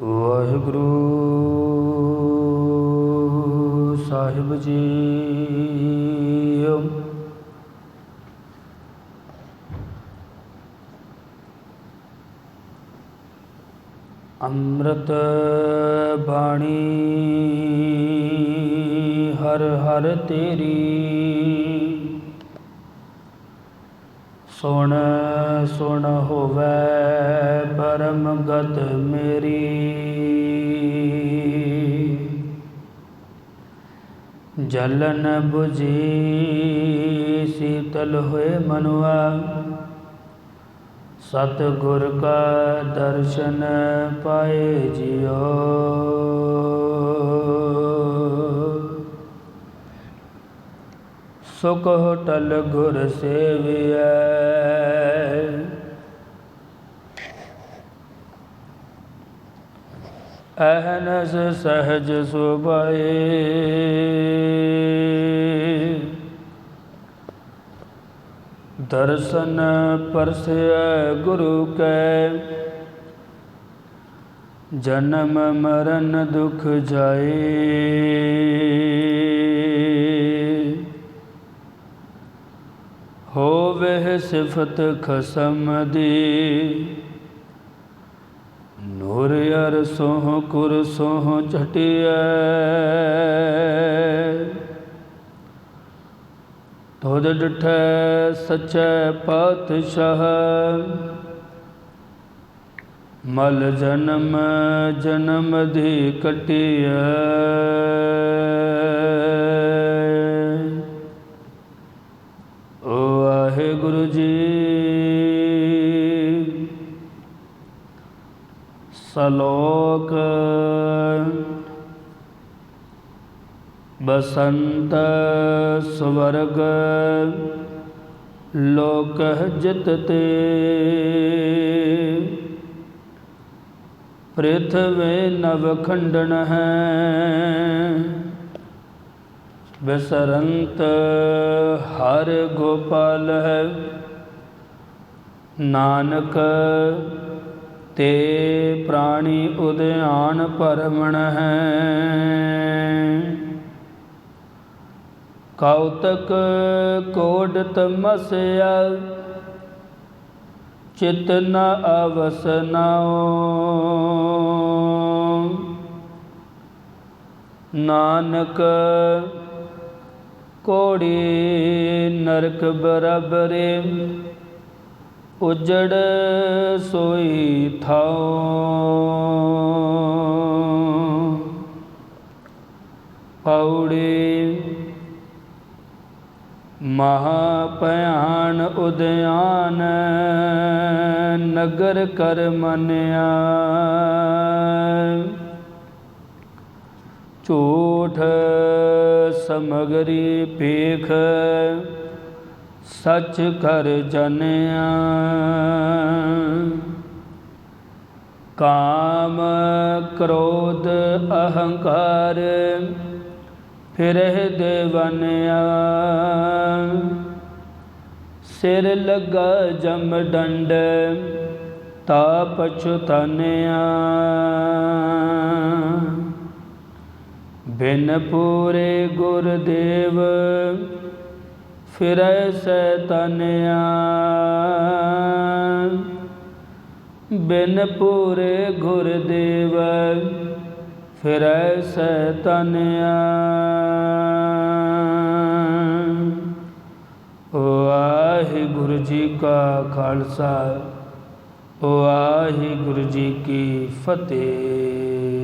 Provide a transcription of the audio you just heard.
ਵਾਹਿਗੁਰੂ ਸਾਹਿਬ ਜੀ। ਅੰਮ੍ਰਿਤ ਬਾਣੀ ਹਰ ਹਰ ਤੇਰੀ। ਸੁਣ ਸੁਣ ਹੋਵੇ ਪਰਮ ਗਤ ਮੇਰੀ। ਜਲਨ 부ਜੀ ਸੀਤਲ ਹੋਏ ਮਨੁਆ ਸਤ ਗੁਰ ਕਾ ਦਰਸ਼ਨ ਪਾਏ ਜਿਉ। ਸੁਖ ਹੋਟਲ ਗੁਰ ਸੇਵਿਐ। ਅਹਨਸ ਸਹਜ ਸੁਭਾਏ। ਦਰਸ਼ਨ ਪਰਸੈ ਗੁਰੂ ਕੈ। ਜਨਮ ਮਰਨ ਦੁਖ ਜਾਏ। ਹੋਵੇ ਸਿਫਤ ਖਸਮ ਦੀ। ਨੂਰ ਅਰ ਸੋਹ ਕੁਰ ਸੋਹ ਝਟਿਐ। ਤੋਦ ਡਠੈ ਸਚੈ ਪਾਤਸ਼ਾਹ। ਮਲ ਜਨਮ ਜਨਮ ਦੀ ਕਟਿਐ। ਓ ਵਾਹਿਗੁਰੂ ਜੀ। ਸਲੋਕ ਬਸੰਤ ਸਵਰਗ ਲੋਕ ਜਿਤ ਤੇ ਪ੍ਰਿਥਵੇ ਨਵ ਖੰਡਨ ਹੈ। ਬਿਸਰੰਤ, ਹਰ ਗੋਪਾਲ ਹੈ। ਨਾਨਕ, ਤੇ ਪ੍ਰਾਣੀ ਉਦਿਆਨ ਪਰਮਣ ਹੈ। ਕੌਤਕ ਕੋਡ ਤਮਸਿਆ, ਚਿਤ ਨ ਅਵਸਨਾਓ ਨਾਨਕ ਕੋੜੀ ਨਰਕ ਬਰਾਬਰੇ ਉਜੜ ਸੋਈ ਥਾਓ ਪੌੜੀ ਮਹਾ ਭਿਆਨ ਉਦਿਆਨ ਨਗਰ ਕਰ ਮੰਨਿਆ। ਝੂਠ ਸਮਗਰੀ ਪੇਖ ਸੱਚ ਕਰ ਜਨਿਆ। ਕਾਮ ਕ੍ਰੋਧ ਅਹੰਕਾਰ, ਫਿਰਹਿ ਦੇਵਨਿਆ। ਸਿਰ ਲਗਾ ਜਮ ਡੰਡ ਤਾ ਪਛੁਤਨਿਆ ਬਿਨ ਪੂਰੇ ਗੁਰਦੇਵ ਫਿਰੈ ਸੈਤਨਿਆ ਬਿਨ ਪੂਰੇ ਗੁਰਦੇਵ ਫਿਰੈ ਸੈਤਨਿਆ ਵਾਹਿਗੁਰੂ ਜੀ ਕਾ ਖਾਲਸਾ ਵਾਹਿਗੁਰੂ ਜੀ ਕੀ ਫਤਿਹ